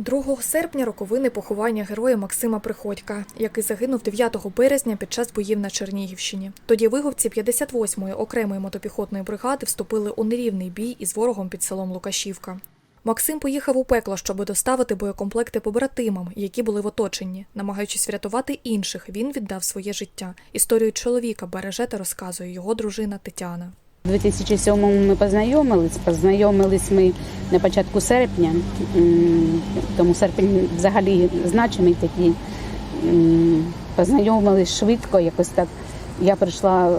2 серпня роковини поховання героя Максима Приходька, який загинув 9 березня під час боїв на Чернігівщині. Тоді виговці 58-ї окремої мотопіхотної бригади вступили у нерівний бій із ворогом під селом Лукашівка. Максим поїхав у пекло, щоб доставити боєкомплекти побратимам, які були в оточенні. Намагаючись врятувати інших, він віддав своє життя. Історію чоловіка береже та розказує його дружина Тетяна. У 2007-му ми познайомились. Познайомились ми на початку серпня, тому серпень взагалі значимий такий. Познайомились швидко, якось так. Я прийшла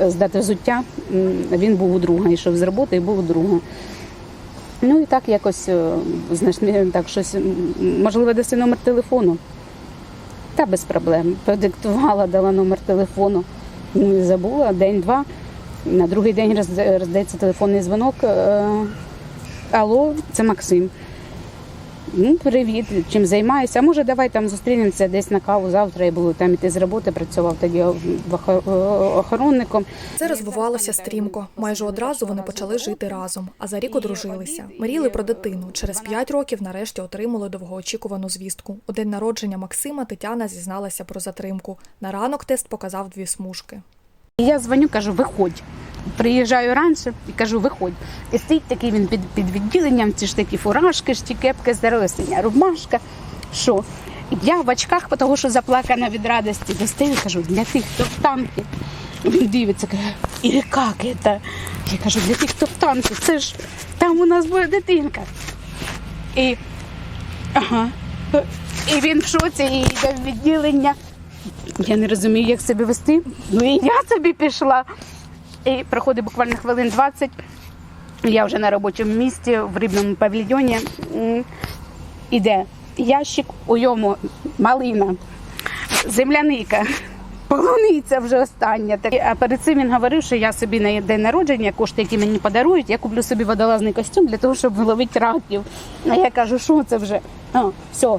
е, здати взуття. Він був у друга, йшов з роботи і був у друга. Ну і так якось е, знайшли так щось. Можливо, даси номер телефону. Та без проблем. Продиктувала, дала номер телефону. Ну забула день-два. На другий день роздається телефонний дзвонок. Е, Алло, це Максим. Ну, привіт, чим займаюся. А може, давай там зустрінемося десь на каву завтра. Я буду там іти з роботи, працював тоді охоронником. Це розвивалося стрімко. Майже одразу вони почали жити разом, а за рік одружилися. Мріяли про дитину. Через п'ять років нарешті отримали довгоочікувану звістку. У день народження Максима Тетяна зізналася про затримку. На ранок тест показав дві смужки. І я дзвоню, кажу, виходь. Приїжджаю раніше і кажу, виходь. І стоїть такий він під, під відділенням, ці ж такі фуражки, ж ті кепки, здорова синя рубашка. Що? Я в очках, тому що заплакана від радості, достаю, кажу, для тих, хто в танки. Він дивиться, каже, і як це? Я кажу, для тих, хто в танки, це ж там у нас буде дитинка. І, ага. і він в шоці, і йде в відділення. Я не розумію, як себе вести. Ну і я собі пішла. І проходить буквально хвилин 20. Я вже на робочому місці в рибному павільйоні. Іде ящик, у йому малина, земляника, полуниця вже остання. А перед цим він говорив, що я собі на день народження кошти, які мені подарують, я куплю собі водолазний костюм для того, щоб ловити раків. А я кажу, що це вже? А, все,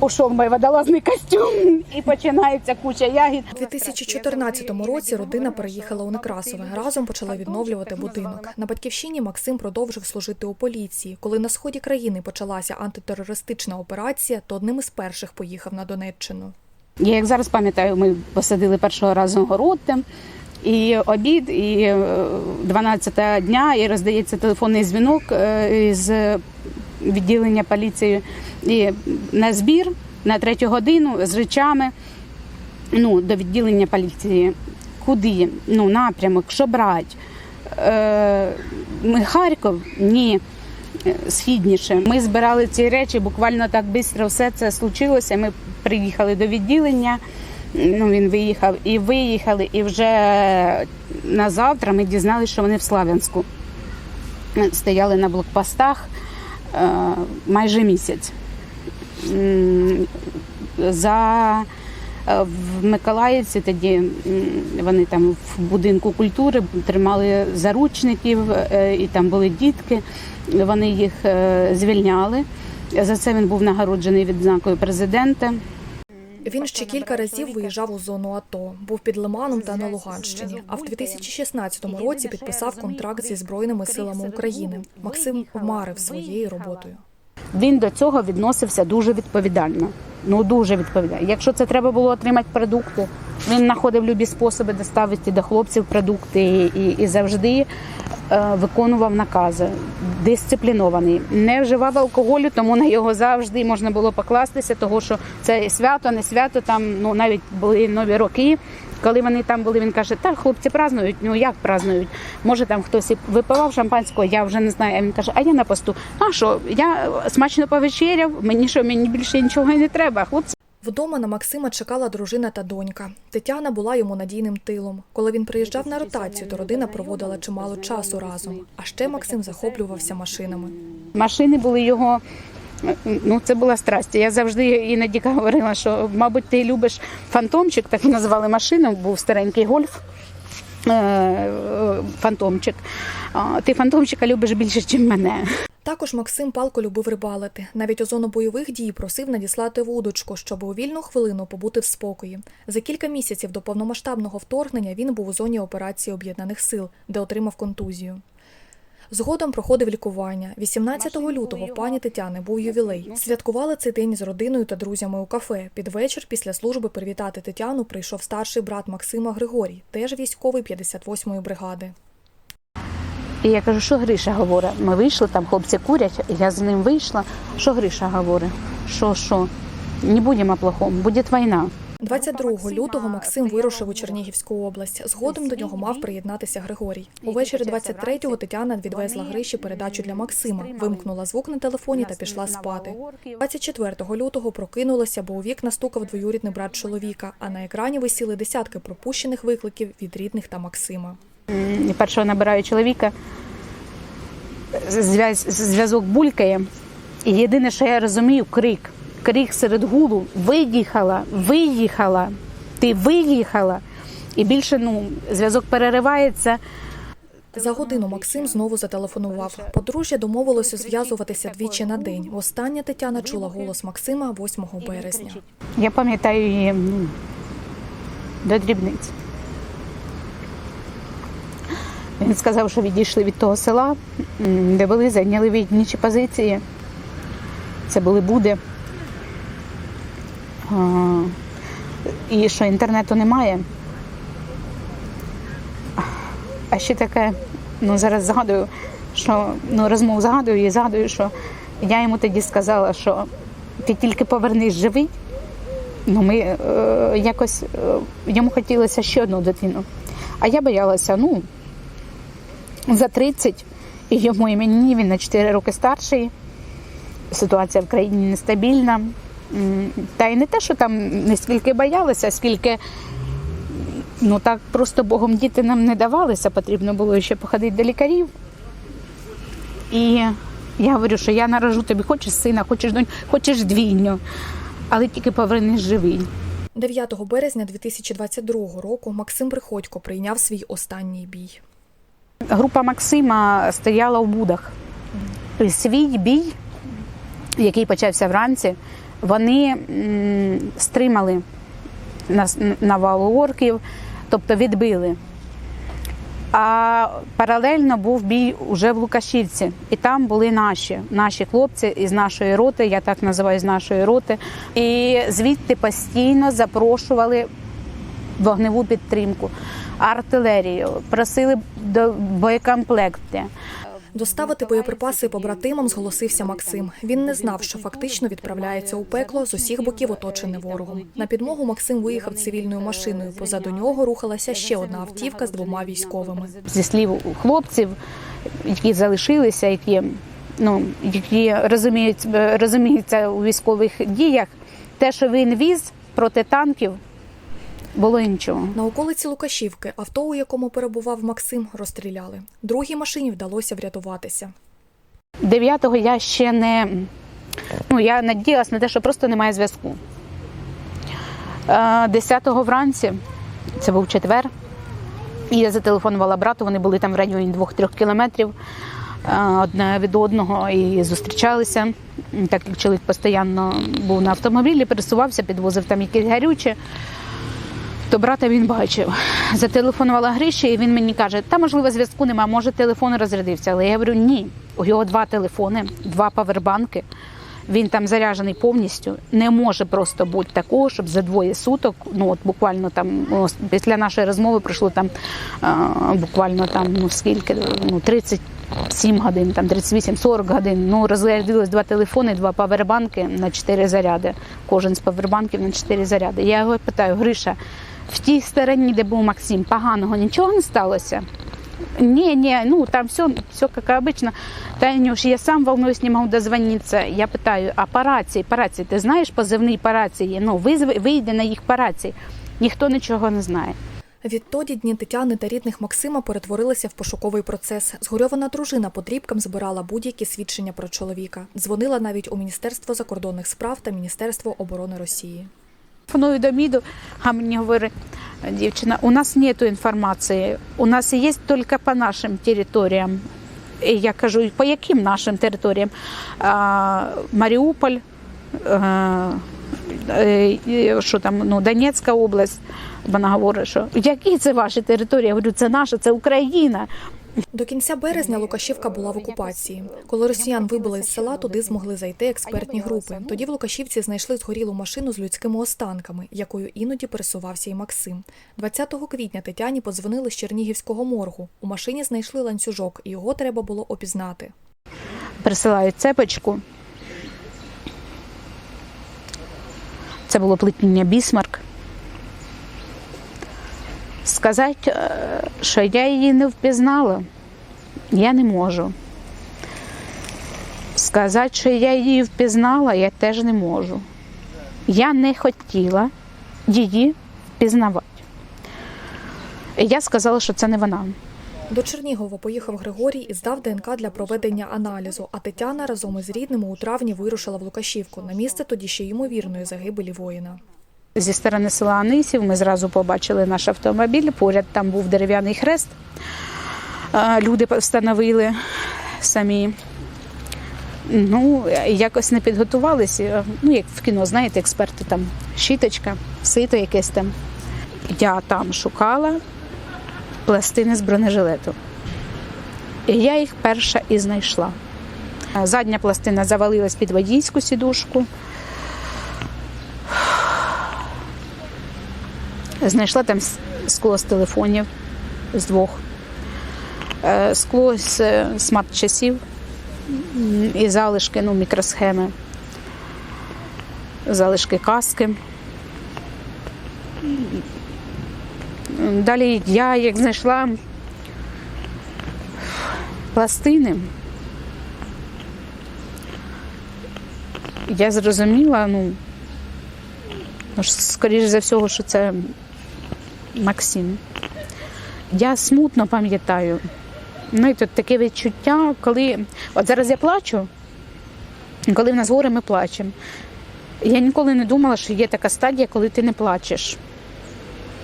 Ушов мій водолазний костюм і починається куча ягід. У 2014 році родина переїхала у Некрасове. Разом почали відновлювати будинок. На батьківщині Максим продовжив служити у поліції. Коли на сході країни почалася антитерористична операція, то одним із перших поїхав на Донеччину. Я як зараз пам'ятаю, ми посадили першого разу город там, і обід, і е, 12 дня, і роздається телефонний дзвінок е, з відділення поліції і на збір на третю годину з речами ну, до відділення поліції. Куди? Ну, напрямок, що брати? Е, ми Харків? Ні. Е, Східніше. Ми збирали ці речі, буквально так швидко все це случилося. Ми приїхали до відділення. Ну, він виїхав і виїхали, і вже на завтра ми дізналися, що вони в Славянську стояли на блокпостах е, майже місяць. За е, в Миколаївці тоді вони там в будинку культури тримали заручників, е, і там були дітки. Вони їх е, звільняли. За це він був нагороджений відзнакою президента. Він ще кілька разів виїжджав у зону АТО, був під Лиманом та на Луганщині. А в 2016 році підписав контракт зі збройними силами України. Максим марив своєю роботою. Він до цього відносився дуже відповідально. Ну дуже відповідально. Якщо це треба було отримати продукти, він знаходив любі способи доставити до хлопців продукти і, і завжди виконував накази. Дисциплінований, не вживав алкоголю, тому на його завжди можна було покластися, того що це свято, не свято. Там ну навіть були нові роки. Коли вони там були, він каже, так, хлопці празднують. Ну як празднують? Може там хтось і випивав шампанського, я вже не знаю. А він каже, а я на посту. А що? Я смачно повечеряв, мені що, мені більше нічого не треба. Хлопці. Вдома на Максима чекала дружина та донька. Тетяна була йому надійним тилом. Коли він приїжджав на ротацію, то родина проводила чимало часу разом. А ще Максим захоплювався машинами. Машини були його. Ну, це була страсть. Я завжди іноді говорила, що, мабуть, ти любиш фантомчик, так називали машину, був старенький гольф. е, е, Фантомчик. Ти фантомчика любиш більше, ніж мене. Також Максим палко любив рибалити. Навіть у зону бойових дій просив надіслати вудочку, щоб у вільну хвилину побути в спокої. За кілька місяців до повномасштабного вторгнення він був у зоні операції об'єднаних сил, де отримав контузію. Згодом проходив лікування. 18 лютого в пані Тетяни був ювілей. Святкували цей день з родиною та друзями у кафе. Під вечір після служби привітати Тетяну прийшов старший брат Максима Григорій, теж військовий 58-ї бригади. І я кажу, що Гриша говорить? Ми вийшли, там хлопці курять, я з ним вийшла. Що Гриша говорить? Що, що? Не будемо плохому, буде війна. 22 лютого Максим вирушив у Чернігівську область. Згодом до нього мав приєднатися Григорій. Увечері 23-го Тетяна відвезла Гриші передачу для Максима, вимкнула звук на телефоні та пішла спати. 24 лютого прокинулася, бо у вікна стукав двоюрідний брат чоловіка, а на екрані висіли десятки пропущених викликів від рідних та Максима. Першого набираю чоловіка, зв'язок булькає. І єдине, що я розумію, крик. Крик серед гулу. Виїхала, виїхала, ти виїхала. І більше ну, зв'язок переривається. За годину Максим знову зателефонував. Подружжя домовилося зв'язуватися двічі на день. Востаннє Тетяна чула голос Максима 8 березня. Я пам'ятаю її до дрібниць. Він сказав, що відійшли від того села, де були, зайняли віднічі позиції. Це були Буди. І що інтернету немає. А ще таке, ну зараз згадую, що ну, розмову згадую і згадую, що я йому тоді сказала, що ти тільки повернись живий. Ну, ми е, якось е, йому хотілося ще одну дитину. А я боялася, ну, за 30, і йому і мені, він на 4 роки старший. Ситуація в країні нестабільна. Та й не те, що там не скільки боялися, скільки ну так просто Богом діти нам не давалися, потрібно було ще походити до лікарів. І я говорю, що я наражу тобі, хочеш сина, хочеш донь, хочеш двійню, але тільки повернись живий. 9 березня 2022 року Максим Приходько прийняв свій останній бій. Група Максима стояла у будах. І Свій бій, який почався вранці, вони стримали навалу орків, тобто відбили. А паралельно був бій уже в Лукашівці, і там були наші, наші хлопці із нашої роти, я так називаю з нашої роти. І звідти постійно запрошували вогневу підтримку, артилерію, просили до боєкомплекти. Доставити боєприпаси побратимам зголосився Максим. Він не знав, що фактично відправляється у пекло з усіх боків оточене ворогом. На підмогу Максим виїхав цивільною машиною. Позаду нього рухалася ще одна автівка з двома військовими. Зі слів хлопців, які залишилися, які ну які розуміють, розуміються у військових діях, те, що він віз проти танків, було нічого. На околиці Лукашівки авто, у якому перебував Максим, розстріляли. Другій машині вдалося врятуватися. Дев'ятого я ще не ну я надіялась на те, що просто немає зв'язку. Е, Десятого вранці, це був четвер, і я зателефонувала брату, вони були там в районі 2-3 кілометрів е, одне від одного і зустрічалися. Так як чоловік постійно був на автомобілі, пересувався, підвозив там якісь гарючі. То брата він бачив. Зателефонувала Гриші, і він мені каже, та можливо зв'язку немає, може телефон розрядився. Але я говорю, ні. У його два телефони, два павербанки. Він там заряджений повністю. Не може просто бути такого, щоб за двоє суток, ну от буквально там після нашої розмови пройшло там а, буквально там ну скільки, ну 37 годин, там 38-40 годин. Ну розрядилось два телефони, два павербанки на 4 заряди. Кожен з павербанків на 4 заряди. Я його питаю, Гриша, в тій стороні, де був Максим, поганого нічого не сталося? Не, не, ну там все, все как обычно. Танюш, я сам волнуюсь, не могу дозвониться. Я питаю, а по рації, по рації, ти знаєш позивний по рації? Ну, вийди на їх по рації. Ніхто нічого не знає. Відтоді дні Тетяни та рідних Максима перетворилися в пошуковий процес. Згорьована дружина по дрібкам збирала будь-які свідчення про чоловіка. Дзвонила навіть у Міністерство закордонних справ та Міністерство оборони Росії. Телефоную до МІДу, а мені говорить дівчина, у нас нету інформації, у нас є тільки по нашим територіям. І я кажу, по яким нашим територіям? А, Маріуполь, а, е, е, що там, ну, Донецька область. Вона говорить, що які це ваші території? Я говорю, це наша, це Україна. До кінця березня Лукашівка була в окупації. Коли росіян вибили з села, туди змогли зайти експертні групи. Тоді в Лукашівці знайшли згорілу машину з людськими останками, якою іноді пересувався і Максим. 20 квітня Тетяні подзвонили з Чернігівського моргу. У машині знайшли ланцюжок, і його треба було опізнати. Присилають цепочку. Це було плетіння бісмарк. Сказати, е, що я її не впізнала, я не можу. Сказати, що я її впізнала, я теж не можу. Я не хотіла її впізнавати. Я сказала, що це не вона. До Чернігова поїхав Григорій і здав ДНК для проведення аналізу. А Тетяна разом із рідними у травні вирушила в Лукашівку на місце тоді ще ймовірної загибелі воїна. Зі сторони села Анисів ми зразу побачили наш автомобіль. Поряд там був дерев'яний хрест. Люди встановили самі. Ну, якось не підготувалися. Ну, як в кіно, знаєте, експерти там щіточка, сито якесь там. Я там шукала пластини з бронежилету. І я їх перша і знайшла. Задня пластина завалилась під водійську сідушку. Знайшла там скло з телефонів з двох, Е, скло з е, смарт-часів і залишки, ну, мікросхеми, залишки каски. Далі я як знайшла пластини, я зрозуміла, ну, ну, скоріш за всього, що це Максим. Я смутно пам'ятаю. Ну і тут таке відчуття, коли. От зараз я плачу, коли в нас горе, ми плачемо. Я ніколи не думала, що є така стадія, коли ти не плачеш.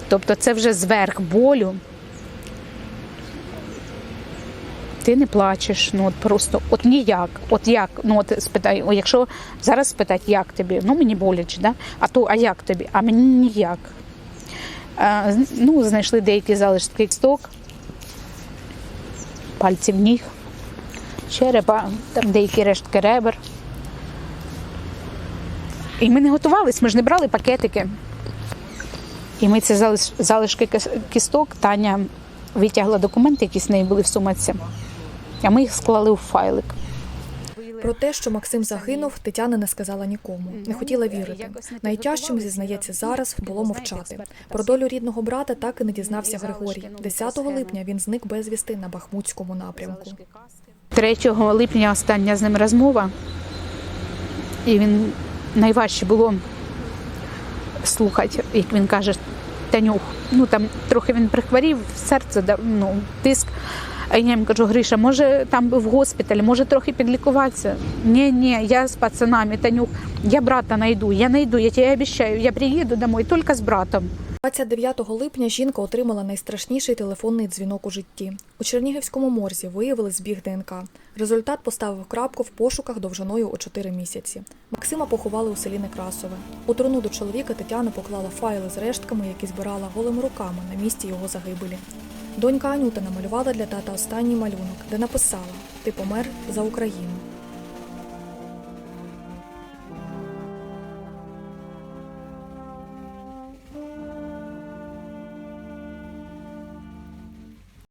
Тобто це вже зверх болю. Ти не плачеш, ну от просто от ніяк. От як? Ну от спитай, якщо зараз спитати, як тобі, ну мені боляче, да? а то а як тобі? А мені ніяк. Ну, знайшли деякі залишки кісток, пальців ніг, черепа, там деякі рештки ребер. І ми не готувалися, ми ж не брали пакетики. І ми ці залишки кісток, Таня витягла документи, які з неї були в сумці, а ми їх склали у файлик. Про те, що Максим загинув, Тетяна не сказала нікому. Не хотіла вірити. Найтяжчим зізнається зараз було мовчати. Про долю рідного брата так і не дізнався Григорій. 10 липня він зник безвісти на Бахмутському напрямку. 3 липня остання з ним розмова. І він найважче було слухати, як він каже, Танюх. Ну там трохи він прихворів, серце ну, тиск. А я йому кажу, Гриша, може там в госпіталі, може трохи підлікуватися. Ні, ні, я з пацанами, Танюх, я брата найду, я найду, я тебе обіцяю, я приїду домой тільки з братом. 29 липня жінка отримала найстрашніший телефонний дзвінок у житті. У Чернігівському морзі виявили збіг ДНК. Результат поставив крапку в пошуках довжиною у 4 місяці. Максима поховали у селі Некрасове. У труну до чоловіка Тетяна поклала файли з рештками, які збирала голими руками на місці його загибелі. Донька Анюта намалювала для тата останній малюнок, де написала: Ти помер за Україну.